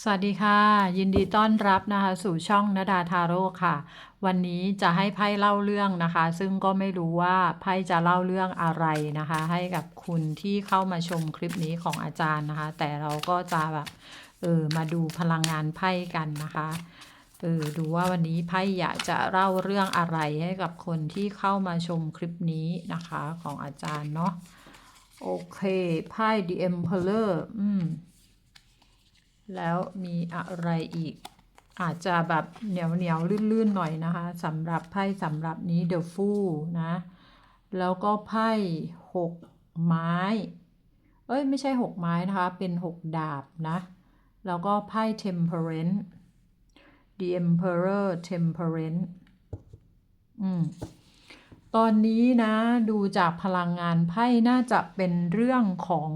สวัสดีค่ะ ยินดีต้อนรับนะคะ สู่ช่องนดาทาโร่ค่ะ วันนี้จะให้ไพ่เล่าเรื่องนะคะ ซึ่งก็ไม่รู้ว่าไพ่จะเล่าเรื่องอะไรนะคะ ให้กับคุณที่เข้ามาชมคลิปนี้ของอาจารย์นะคะ แต่เราก็จะแบบเออมาดูพลังงานไพ่กันนะคะเออดูว่าวันนี้ไพ่อยากจะเล่าเรื่องอะไรให้กับคนที่เข้ามาชมคลิปนี้นะคะของอาจารย์เนาะโอเคไพ่ The Emperor อืม แล้วมีอะไรอีก อาจจะแบบเหนียวเหนียวลื่นๆหน่อยนะคะสำหรับไพ่สำหรับนี้ The Fool นะ แล้วก็ไพ่หกไม้ เอ้ยไม่ใช่หกไม้นะคะ เป็นหกดาบนะ แล้วก็ไพ่ Temperance The Emperor Temperance อืมตอนนี้นะดูจากพลังงานไพ่น่าจะเป็นเรื่องของ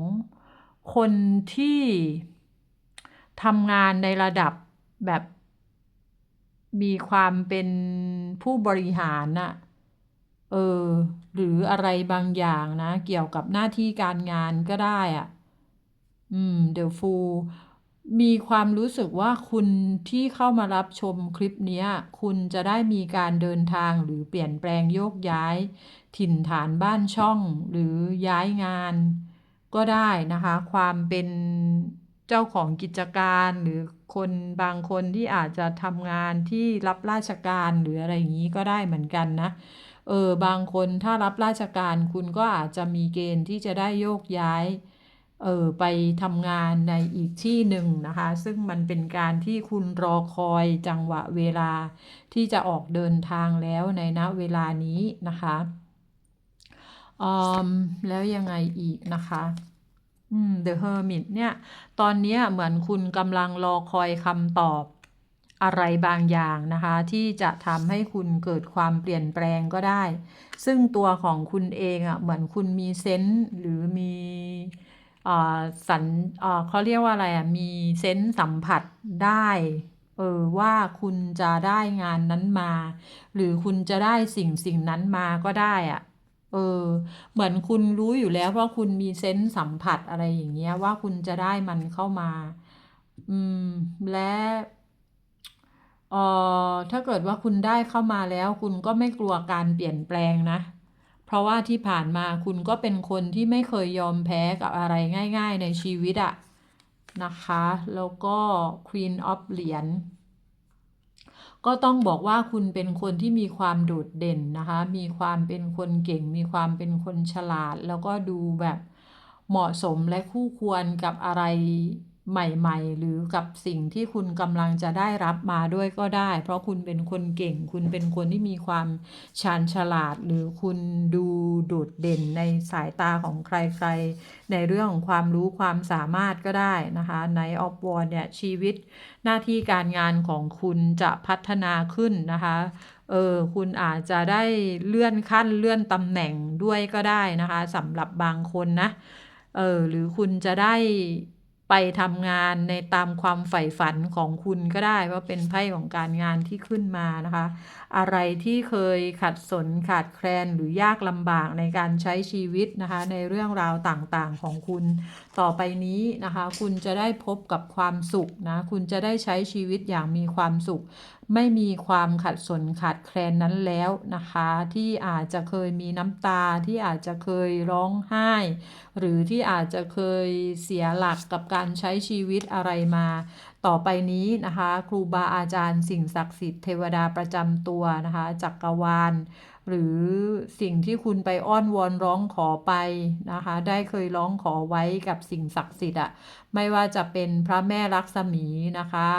คนที่ ทำงานในระดับแบบ มีความเป็นผู้บริหารน่ะเออ หรืออะไรบางอย่างนะ เกี่ยวกับหน้าที่การงานก็ได้อะ่ะ อืม เดลฟู มีความรู้สึกว่าคุณที่เข้ามารับชมคลิปนี้ คุณจะได้มีการเดินทางหรือเปลี่ยนแปลงโยกย้าย ถิ่นฐานบ้านช่องหรือย้ายงาน ก็ได้นะคะ ความเป็น เจ้าของกิจการหรือคนบางคนที่อาจจะทำงานที่รับราชการหรืออะไรอย่างนี้ก็ได้เหมือนกันนะเออบางคนถ้ารับราชการคุณก็อาจจะมีเกณฑ์ที่จะได้โยกย้ายเออไปทำงานในอีกที่หนึ่งนะคะ ซึ่งมันเป็นการที่คุณรอคอยจังหวะเวลาที่จะออกเดินทางแล้วในณเวลานี้นะคะอืมแล้วยังไงอีกนะคะ The Hermit เนี่ย ตอนนี้เหมือนคุณกำลังรอคอยคำตอบอะไรบางอย่างนะคะ ที่จะทำให้คุณเกิดความเปลี่ยนแปลงก็ได้ ซึ่งตัวของคุณเองอะ่ะเหมือนคุณมีเซนส์หรือมีสันเขาเรียกว่าอะไรอะ มีเซนส์สัมผัสได้ เออว่าคุณจะได้งานนั้นมา หรือคุณจะได้สิ่งสิ่งนั้นมาก็ได้อะ เออ เหมือนคุณรู้อยู่แล้วเพราะคุณมีเซนส์สัมผัสอะไรอย่างเงี้ย ว่าคุณจะได้มันเข้ามา อืม และเออถ้าเกิดว่าคุณได้เข้ามาแล้ว คุณก็ไม่กลัวการเปลี่ยนแปลงนะ เพราะว่าที่ผ่านมาคุณก็เป็นคนที่ไม่เคยยอมแพ้กับอะไรง่าย ๆ ในชีวิตอะนะคะ แล้วก็ Queen of เหรียญ ก็ต้องบอกว่าคุณเป็นคนที่มีความโดดเด่นนะคะ มีความเป็นคนเก่ง มีความเป็นคนฉลาด แล้วก็ดูแบบเหมาะสมและคู่ควรกับอะไร ใหม่ ๆ หรือกับสิ่งที่คุณกำลังจะได้รับมาด้วยก็ได้ เพราะคุณเป็นคนเก่ง คุณเป็นคนที่มีความชาญฉลาด หรือคุณดูโดดเด่นในสายตาของใคร ๆ ในเรื่องของความรู้ความสามารถก็ได้นะคะในออฟวอร์เนี่ยชีวิตหน้าที่การงานของคุณจะพัฒนาขึ้นนะคะเออคุณอาจจะได้เลื่อนขั้นเลื่อนตำแหน่งด้วยก็ได้นะคะสำหรับบางคนนะเออหรือคุณจะได้ ไปทำงานในตามความใฝ่ฝันของคุณก็ได้ว่าเป็นไพ่ของการงานที่ขึ้นมานะคะ อะไรที่เคยขัดสนขาดแคลนหรือยากลำบากในการใช้ชีวิตนะคะ ในเรื่องราวต่างๆของคุณ ต่อไปนี้นะคะ คุณจะได้พบกับความสุขนะ คุณจะได้ใช้ชีวิตอย่างมีความสุข ไม่มีความขัดสนขาดแคลนนั้นแล้วนะคะ ที่อาจจะเคยมีน้ำตาที่อาจจะเคยร้องไห้ หรือที่อาจจะเคยเสียหลักกับการใช้ชีวิตอะไรมา ต่อไปนี้นะคะ ครูบาอาจารย์สิ่งศักดิ์สิทธิ์เทวดาประจำตัวนะคะจักรวาลหรือสิ่งที่คุณไปอ้อนวอนร้องขอไปนะคะ ได้เคยร้องขอไว้กับสิ่งศักดิ์สิทธิ์อะไม่ว่าจะเป็นพระแม่ลักษมีนะคะ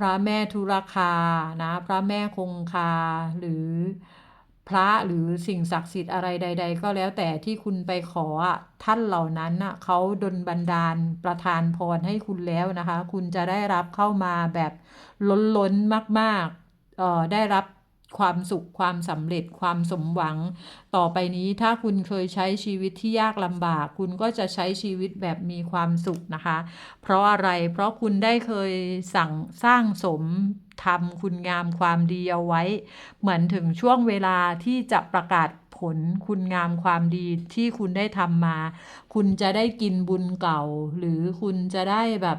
พระแม่ทุรคานะพระแม่คงคาหรือพระหรือสิ่งศักดิ์สิทธิ์อะไรใด ๆ ก็แล้วแต่ที่คุณไปขอท่านเหล่านั้นเขาดลบันดาลประทานพรให้คุณแล้วนะคะ คุณจะได้รับเข้ามาแบบล้นๆมากๆเออได้รับ ความสุขความสำเร็จความสมหวัง ต่อไปนี้ถ้าคุณเคยใช้ชีวิตที่ยากลำบาก คุณก็จะใช้ชีวิตแบบมีความสุขนะคะ เพราะอะไรเพราะคุณได้เคยสั่งสร้างสมทำคุณงามความดีเอาไว้ เหมือนถึงช่วงเวลาที่จะประกาศผลคุณงามความดีที่คุณได้ทำมา คุณจะได้กินบุญเก่า หรือคุณจะได้แบบ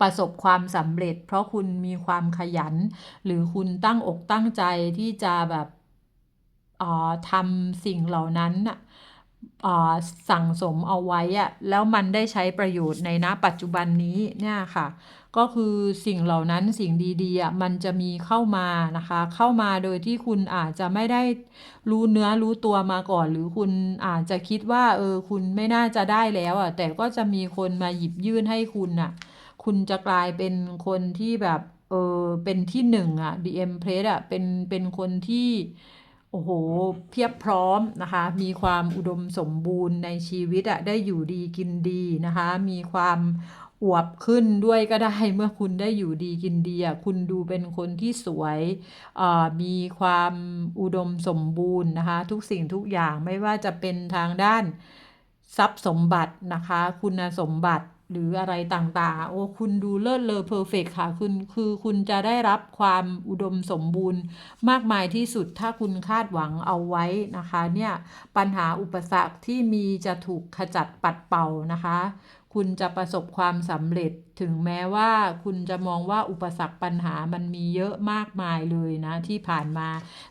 ประสบความสำเร็จ เพราะคุณมีความขยัน หรือคุณตั้งอกตั้งใจที่จะแบบออทำสิ่งเหล่านั้นออสั่งสมเอาไว้อะแล้วมันได้ใช้ประโยชน์ในณปัจจุบันนี้เนี่ยค่ะ ก็คือสิ่งเหล่านั้นสิ่งดีๆมันจะมีเข้ามานะคะ เข้ามาโดยที่คุณอาจจะไม่ได้รู้เนื้อรู้ตัวมาก่อน หรือคุณอาจจะคิดว่าเออคุณไม่น่าจะได้แล้วอะแต่ก็จะมีคนมาหยิบยื่นให้คุณน่ะ คุณจะกลายเป็นคนที่แบบเออเป็นที่หนึ่งอะ The Empress อะเป็นเป็นคนที่โอ้โห เพียบพร้อมนะคะ มีความอุดมสมบูรณ์ในชีวิตอะได้อยู่ดีกินดีนะคะ มีความอวบขึ้นด้วยก็ได้เมื่อคุณได้อยู่ดีกินดีอะคุณดูเป็นคนที่สวยอ่อมีความอุดมสมบูรณ์นะคะ ทุกสิ่งทุกอย่างไม่ว่าจะเป็นทางด้านทรัพย์สมบัตินะคะ คุณสมบัติ หรืออะไรต่างๆ โอ้ คุณดูเลิศเลอเพอร์เฟกค่ะ คุณคือคุณจะได้รับความอุดมสมบูรณ์มากมายที่สุดถ้าคุณคาดหวังเอาไว้นะคะ เนี่ย ปัญหาอุปสรรคที่มีจะถูกขจัดปัดเป่านะคะ คุณจะประสบความสำเร็จถึงแม้ว่าคุณจะมองว่าอุปสรรคปัญหามันมีเยอะมากมายเลยนะที่ผ่านมา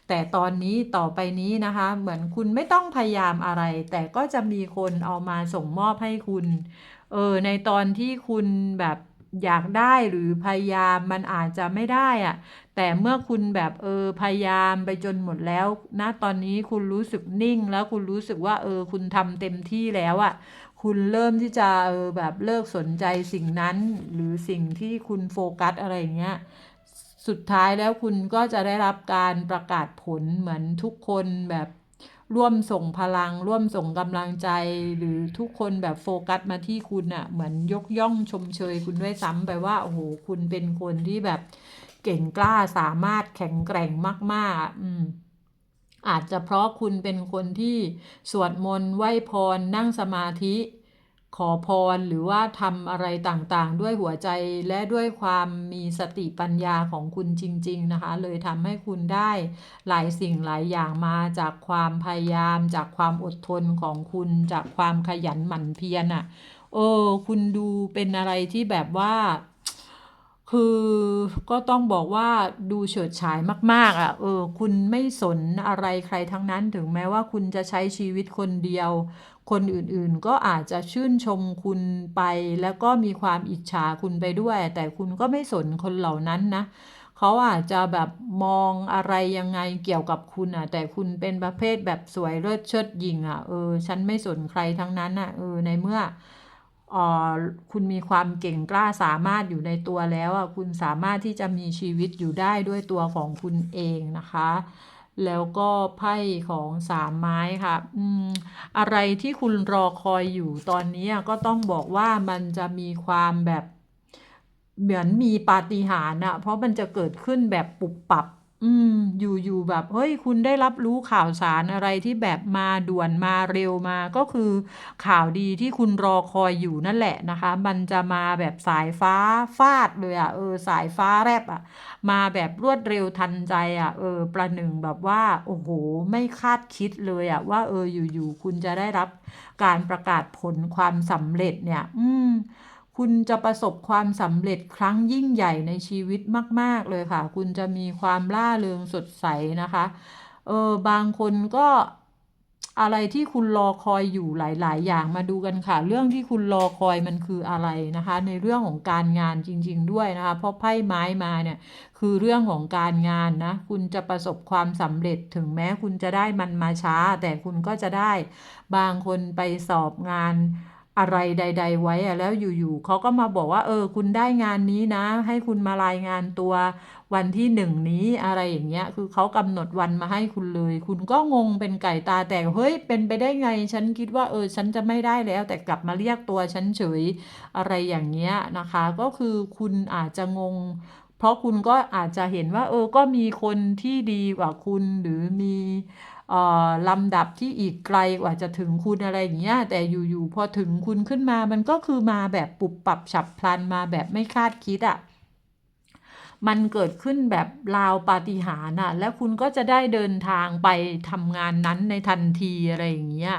แต่ตอนนี้ต่อไปนี้นะคะ เหมือนคุณไม่ต้องพยายามอะไร แต่ก็จะมีคนเอามาส่งมอบให้คุณ เออในตอนที่คุณแบบอยากได้หรือพยายามมันอาจจะไม่ได้อะแต่เมื่อคุณแบบเออพยายามไปจนหมดแล้วนะตอนนี้คุณรู้สึกนิ่งแล้วคุณรู้สึกว่าเออคุณทำเต็มที่แล้วอะคุณเริ่มที่จะเออแบบเลิกสนใจสิ่งนั้น หรือสิ่งที่คุณโฟกัสอะไรอย่างเงี้ยสุดท้ายแล้วคุณก็จะได้รับการประกาศผลเหมือนทุกคนแบบ ร่วมส่งพลัง ร่วมส่งกำลังใจ หรือทุกคนแบบโฟกัสมาที่คุณอะเหมือนยกย่องชมเชยคุณด้วยซ้ำไปว่าโอ้โหคุณเป็นคนที่แบบเก่งกล้าสามารถแข็งแกร่งมาก ๆอะอืมอาจจะเพราะคุณเป็นคนที่สวดมนต์ไหว้พรนั่งสมาธิ ขอพรหรือว่าทำอะไรต่างๆ ด้วยหัวใจและด้วยความมีสติปัญญาของคุณจริง ๆ นะคะ เลยทำให้คุณได้หลายสิ่งหลายอย่างมาจากความพยายาม จากความอดทนของคุณจากความขยันหมั่นเพียรอะโอ้คุณดูเป็นอะไรที่แบบว่า คือก็ต้องบอกว่าดูเฉิดฉายมาก ๆอะเออ คุณไม่สนอะไรใครทั้งนั้นถึงแม้ว่าคุณจะใช้ชีวิตคนเดียว คนอื่นๆ ก็อาจจะชื่นชมคุณไป แล้วก็มีความอิจฉาคุณไปด้วย แต่คุณก็ไม่สนคนเหล่านั้นนะเขาอาจจะแบบมองอะไรยังไงเกี่ยวกับคุณอะแต่คุณเป็นประเภทแบบสวยเลิศเชิดหยิงอะเออฉันไม่สนใครทั้งนั้นอะเออในเมื่อ คุณมีความเก่งกล้าสามารถอยู่ในตัวแล้วอะคุณสามารถที่จะมีชีวิตอยู่ได้ด้วยตัวของคุณเองนะคะ แล้วก็ไพ่ของสามไม้ค่ะอืมอะไรที่คุณรอคอยอยู่ตอนนี้ก็ต้องบอกว่ามันจะมีความแบบเหมือนมีปาฏิหาริย์อะเพราะมันจะเกิดขึ้นแบบปุบปับ อืม อยู่ๆแบบ เฮ้ย คุณได้รับรู้ข่าวสารอะไรที่แบบมาด่วนมาเร็วมา ก็คือข่าวดีที่คุณรอคอยอยู่นั่นแหละนะคะ มันจะมาแบบสายฟ้าฟาดเลยอะเออ สายฟ้าแลบอะมาแบบรวดเร็วทันใจอะเออ ประหนึ่งแบบว่า โอ้โฮไม่คาดคิดเลยอะ ว่า เออ อยู่ๆ คุณจะได้รับการประกาศผลความสำเร็จเนี่ย อืม คุณจะประสบความสำเร็จครั้งยิ่งใหญ่ในชีวิตมาก ๆ เลยค่ะ คุณจะมีความร่าเริงสดใสนะคะ เออบางคนก็อะไรที่คุณรอคอยอยู่หลาย ๆ อย่างมาดูกันค่ะ เรื่องที่คุณรอคอยมันคืออะไรนะคะ ในเรื่องของการงานจริง ๆ ด้วยนะคะ เพราะไพ่ไม้มาเนี่ยคือเรื่องของการงานนะ คุณจะประสบความสำเร็จถึงแม้คุณจะได้มันมาช้า แต่คุณก็จะได้บางคนไปสอบงาน อะไรใด ๆ ไว้อะแล้วอยู่ๆเขาก็มาบอกว่า เออ คุณได้งานนี้นะ ให้คุณมารายงานตัววันที่1นี้อะไรอย่างเงี้ย คือเขากำหนดวันมาให้คุณเลย คุณก็งงเป็นไก่ตาแตกเฮ้ยเป็นไปได้ไง ฉันคิดว่าเออ ฉันจะไม่ได้แล้ว แต่กลับมาเรียกตัวฉันเฉยอะไรอย่างเงี้ยนะคะ ก็คือคุณอาจจะงงเพราะคุณก็อาจจะเห็นว่า เออก็มีคนที่ดีกว่าคุณหรือมี ลำดับที่อีกไกลกว่าจะถึงคุณอะไรอย่างเงี้ย แต่อยู่ๆพอถึงคุณขึ้นมา มันก็คือมาแบบปุบปับฉับพลันมาแบบไม่คาดคิดอะมันเกิดขึ้นแบบราวปาฏิหาริย์น่ะแล้วคุณก็จะได้เดินทางไปทำงานนั้นในทันทีอะไรอย่างเงี้ย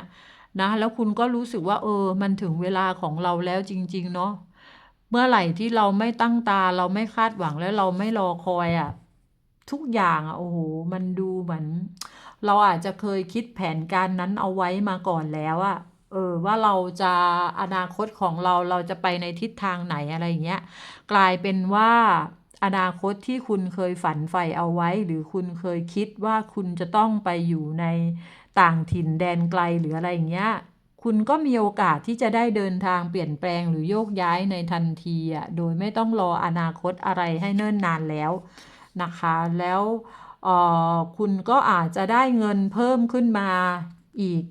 นะแล้วคุณก็รู้สึกว่า เออ มันถึงเวลาของเราแล้วจริง ๆ เนาะเมื่อไหร่ที่เราไม่ตั้งตาเราไม่คาดหวังและเราไม่รอคอยอะทุกอย่างอะโอ้โฮมันดูเหมือน เราอาจจะเคยคิดแผนการนั้นเอาไว้มาก่อนแล้วอะเออว่าเราจะอนาคตของเราเราจะไปในทิศทางไหนอะไรอย่างเงี้ยกลายเป็นว่าอนาคตที่คุณเคยฝันใฝ่เอาไว้ หรือคุณเคยคิดว่าคุณจะต้องไปอยู่ในต่างถิ่นแดนไกลหรืออะไรอย่างเงี้ยคุณก็มีโอกาสที่จะได้เดินทางเปลี่ยนแปลงหรือโยกย้ายในทันทีอะโดยไม่ต้องรออนาคตอะไรให้เนิ่นนานแล้วนะคะ แล้ว คุณก็อาจจะได้เงินเพิ่มขึ้นมาอีก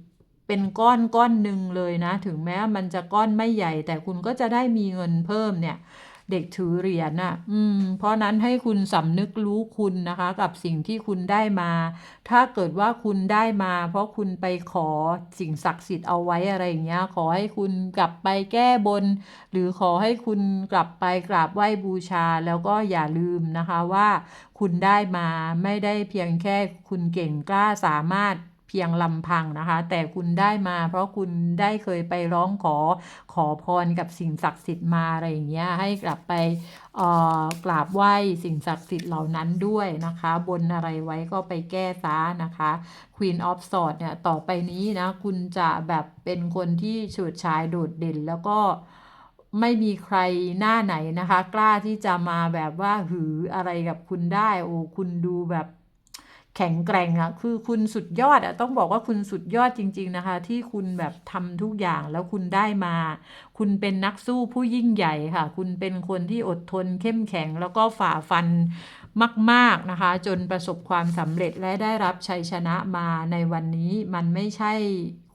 เป็นก้อนก้อนหนึ่งเลยนะ ถึงแม้มันจะก้อนไม่ใหญ่ แต่คุณก็จะได้มีเงินเพิ่มเนี่ย เด็กถือเหรียญน่ะ อืม เพราะนั้นให้คุณสำนึกรู้คุณนะคะ กับสิ่งที่คุณได้มา ถ้าเกิดว่าคุณได้มา เพราะคุณไปขอสิ่งศักดิ์สิทธิ์เอาไว้อะไรอย่างเงี้ย ขอให้คุณกลับไปแก้บน หรือขอให้คุณกลับไปกราบไหว้บูชา แล้วก็อย่าลืมนะคะว่า คุณได้มาไม่ได้เพียงแค่คุณเก่งกล้าสามารถเพียงลำพังนะคะ แต่คุณได้มาเพราะคุณได้เคยไปร้องขอขอพรกับสิ่งศักดิ์สิทธิ์มาอะไรอย่างเงี้ยให้กลับไปออกราบไหว้สิ่งศักดิ์สิทธิ์เหล่านั้นด้วยนะคะ บนอะไรไว้ก็ไปแก้เสียนะคะ Queen of Swords เนี่ยต่อไปนี้นะ คุณจะแบบเป็นคนที่เฉิดฉายโดดเด่นแล้วก็ไม่มีใครหน้าไหนนะคะ กล้าที่จะมาแบบว่าหืออะไรกับคุณได้ โอ้คุณดูแบบ แข็งแกร่งอะคือคุณสุดยอดอะต้องบอกว่าคุณสุดยอดจริง ๆนะคะ ที่คุณแบบทำทุกอย่างแล้วคุณได้มา คุณเป็นนักสู้ผู้ยิ่งใหญ่ค่ะ คุณเป็นคนที่อดทนเข้มแข็งแล้วก็ฝ่าฟันมาก ๆนะคะ จนประสบความสำเร็จและได้รับชัยชนะมาในวันนี้มันไม่ใช่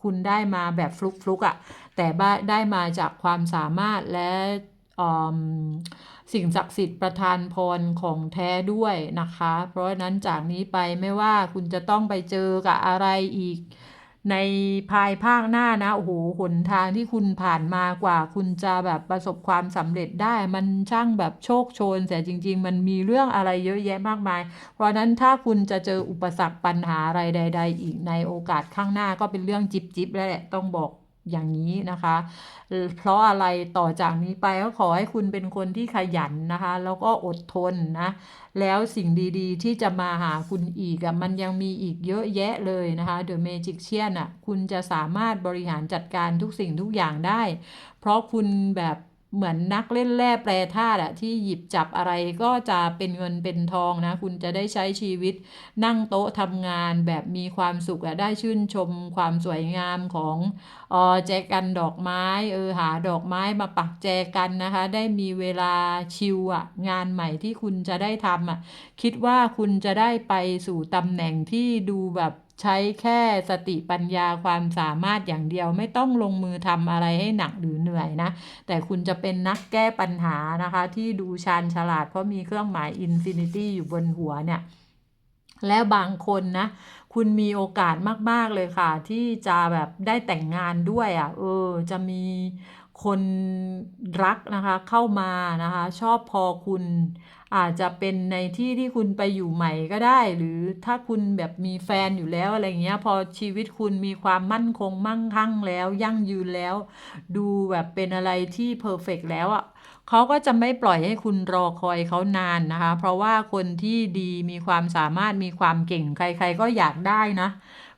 คุณได้มาแบบฟลุกๆอะแต่ได้มาจากความสามารถและ สิ่งศักดิ์สิทธิ์ประทานพรของแท้ด้วยนะคะ เพราะนั้นจากนี้ไปไม่ว่าคุณจะต้องไปเจอกับอะไรอีก ในภายภาคหน้านะโอ้โฮหนทางที่คุณผ่านมากว่า คุณจะแบบประสบความสำเร็จได้ มันช่างแบบโชคโชนเสียจริง ๆ มันมีเรื่องอะไรเยอะแยะมากมาย เพราะนั้นถ้าคุณจะเจออุปสรรคปัญหาอะไรใด ๆ อีกในโอกาสข้างหน้าก็เป็นเรื่องจิ๊บแล้วแหละต้องบอก อย่างนี้นะคะ เพราะอะไรต่อจากนี้ไปก็ขอให้คุณเป็นคนที่ขยันนะคะ แล้วก็อดทนนะ แล้วสิ่งดีๆ ที่จะมาหาคุณอีกมันยังมีอีกเยอะแยะเลยนะคะเดอะเมจิกเชียนอะคุณจะสามารถบริหารจัดการทุกสิ่งทุกอย่างได้ เพราะคุณแบบ เหมือนนักเล่นแร่แปรธาตุอะที่หยิบจับอะไรก็จะเป็นเงินเป็นทองนะ คุณจะได้ใช้ชีวิต นั่งโต๊ะทำงานแบบมีความสุขอะได้ชื่นชมความสวยงามของออแจกันดอกไม้เออหาดอกไม้มาปักแจกันนะคะ ได้มีเวลาชิลอะงานใหม่ที่คุณจะได้ทำอะคิดว่าคุณจะได้ไปสู่ตำแหน่งที่ดูแบบ ใช้แค่สติปัญญาความสามารถอย่างเดียวไม่ต้องลงมือทำอะไรให้หนักหรือเหนื่อยนะ แต่คุณจะเป็นนักแก้ปัญหานะคะ ที่ดูชาญฉลาดเพราะมีเครื่องหมายอินฟินิตี้อยู่บนหัวเนี่ยแล้วบางคนนะ คุณมีโอกาสมาก ๆ เลยค่ะ ที่จะแบบได้แต่งงานด้วยอะเออ จะมีคนรักนะคะ เข้ามานะคะ ชอบพอคุณ อาจจะเป็นในที่ที่คุณไปอยู่ใหม่ก็ได้ หรือถ้าคุณแบบมีแฟนอยู่แล้วอะไรเงี้ย พอชีวิตคุณมีความมั่นคงมั่งคั่งแล้ว ยั่งยืนแล้ว ดูแบบเป็นอะไรที่เพอร์เฟกต์แล้วอะเขาก็จะไม่ปล่อยให้คุณรอคอยเขานานนะคะ เพราะว่าคนที่ดีมีความสามารถมีความเก่ง ใคร ๆ ก็อยากได้นะ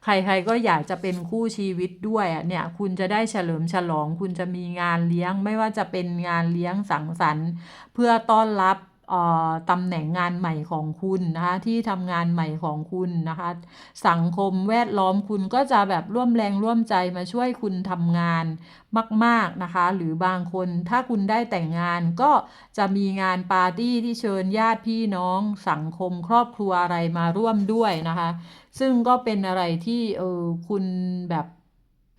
ใครๆก็อยากจะเป็นคู่ชีวิตด้วยอะเนี่ย คุณจะได้เฉลิมฉลอง คุณจะมีงานเลี้ยง ไม่ว่าจะเป็นงานเลี้ยงสังสรรค์ เพื่อต้อนรับ ตำแหน่งงานใหม่ของคุณนะคะที่ทำงานใหม่ของคุณนะคะ สังคมแวดล้อมคุณก็จะแบบร่วมแรงร่วมใจมาช่วยคุณทำงานมาก ๆนะคะ หรือบางคนถ้าคุณได้แต่งงานก็จะมีงานปาร์ตี้ที่เชิญญาติพี่น้อง สังคมครอบครัวอะไรมาร่วมด้วยนะคะ ซึ่งก็เป็นอะไรที่เออคุณแบบ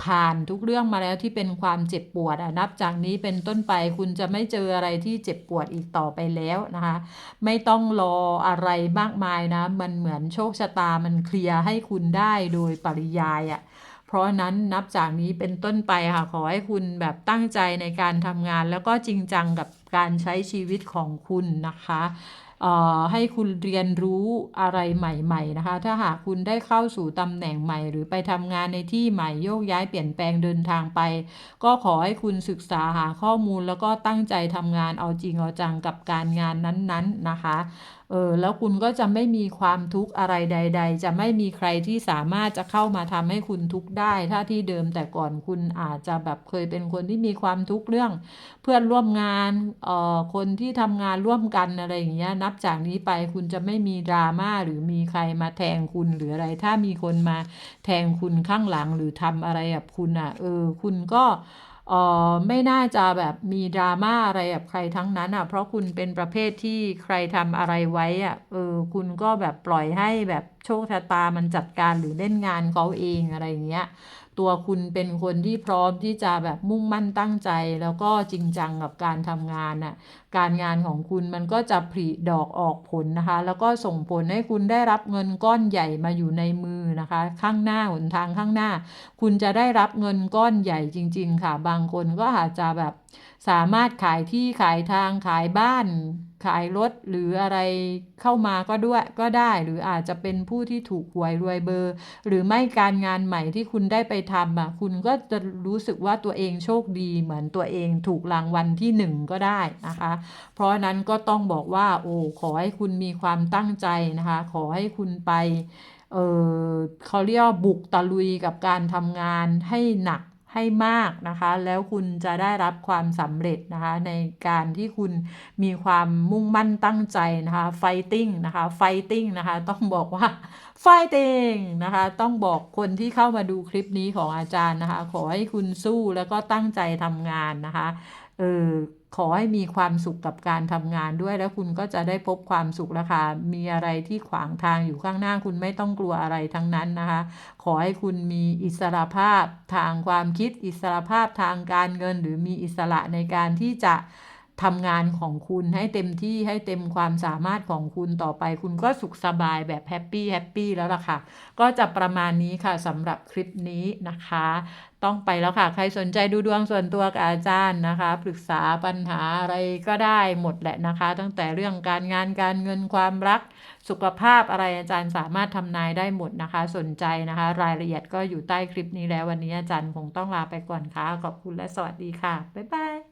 ผ่านทุกเรื่องมาแล้วที่เป็นความเจ็บปวดอะนับจากนี้เป็นต้นไปคุณจะไม่เจออะไรที่เจ็บปวดอีกต่อไปแล้วนะคะ ไม่ต้องรออะไรมากมายนะ มันเหมือนโชคชะตามันเคลียร์ให้คุณได้โดยปริยายอะเพราะนั้นนับจากนี้เป็นต้นไปค่ะขอให้คุณแบบตั้งใจในการทำงานแล้วก็จริงจังกับ การใช้ชีวิตของคุณนะคะเอ่อให้คุณเรียนรู้อะไรใหม่ๆนะคะ ถ้าหากคุณได้เข้าสู่ตำแหน่งใหม่ หรือไปทำงานในที่ใหม่โยกย้ายเปลี่ยนแปลงเดินทางไป ก็ขอให้คุณศึกษาหาข้อมูลแล้วก็ตั้งใจทำงานเอาจริงเอาจังกับการงานนั้นๆนะคะเออแล้วคุณก็จะไม่มีความทุกข์อะไรใด ๆ จะไม่มีใครที่สามารถจะเข้ามาทำให้คุณทุกข์ได้ ถ้าที่เดิมแต่ก่อนคุณอาจจะแบบเคยเป็นคนที่มีความทุกข์เรื่อง เพื่อนร่วมงานคนที่ทำงานร่วมกันอะไรอย่างเงี้ย นับจากนี้ไปคุณจะไม่มีดราม่าหรือมีใครมาแทงคุณหรืออะไร ถ้ามีคนมาแทงคุณข้างหลังหรือทำอะไรกับคุณอะ เออ คุณก็เออไม่น่าจะแบบมีดราม่าอะไรกับใครทั้งนั้นอะ เพราะคุณเป็นประเภทที่ใครทำอะไรไว้อะ เออ คุณก็แบบปล่อยให้แบบโชคชะตามันจัดการหรือเล่นงานเขาเองอะไรอย่างเงี้ย ตัวคุณเป็นคนที่พร้อมที่จะแบบมุ่งมั่นตั้งใจ แล้วก็จริงจังกับการทำงานน่ะการงานของคุณมันก็จะผลิดอกออกผลนะคะ แล้วก็ส่งผลให้คุณได้รับเงินก้อนใหญ่มาอยู่ในมือนะคะ ข้างหน้าหนทางข้างหน้า คุณจะได้รับเงินก้อนใหญ่จริง ๆ ค่ะ บางคนก็อาจจะแบบ สามารถขายที่ขายทางขายบ้าน ขายรถหรืออะไรเข้ามาก็ด้วยก็ได้ หรืออาจจะเป็นผู้ที่ถูกหวยรวยเบอร์ หรือไม่การงานใหม่ที่คุณได้ไปทำอะคุณก็จะรู้สึกว่าตัวเองโชคดี เหมือนตัวเองถูกรางวัลที่หนึ่งก็ได้นะคะ เพราะนั้นก็ต้องบอกว่า โอ้ขอให้คุณมีความตั้งใจนะคะ ขอให้คุณไปเออเขาเรียกบุกตะลุยกับการทำงานให้หนัก ให้มากนะคะ แล้วคุณจะได้รับความสำเร็จนะคะ ในการที่คุณมีความมุ่งมั่นตั้งใจนะคะ fighting นะคะ fighting นะคะต้องบอกว่า fighting นะคะต้องบอกคนที่เข้ามาดูคลิปนี้ของอาจารย์นะคะ ขอให้คุณสู้แล้วก็ตั้งใจทำงานนะคะเออ ขอให้มีความสุขกับการทำงานด้วย แล้วคุณก็จะได้พบความสุขแล้วค่ะ มีอะไรที่ขวางทางอยู่ข้างหน้าคุณไม่ต้องกลัวอะไรทั้งนั้นนะคะ ขอให้คุณมีอิสระภาพทางความคิด อิสระภาพทางการเงิน หรือมีอิสระในการที่จะ ทำงานของคุณให้เต็มที่ให้เต็มความสามารถของคุณต่อไป คุณก็สุขสบายแบบแฮปปี้แฮปปี้แล้วล่ะค่ะ ก็จะประมาณนี้ค่ะสำหรับคลิปนี้นะคะ ต้องไปแล้วค่ะ ใครสนใจดูดวงส่วนตัวกับอาจารย์นะคะ ปรึกษาปัญหาอะไรก็ได้หมดแหละนะคะ ตั้งแต่เรื่องการงานการเงินความรักสุขภาพอะไรอาจารย์สามารถทำนายได้หมดนะคะ สนใจนะคะ รายละเอียดก็อยู่ใต้คลิปนี้แล้ววันนี้อาจารย์คงต้องลาไปก่อนค่ะขอบคุณและสวัสดีค่ะบ๊ายบาย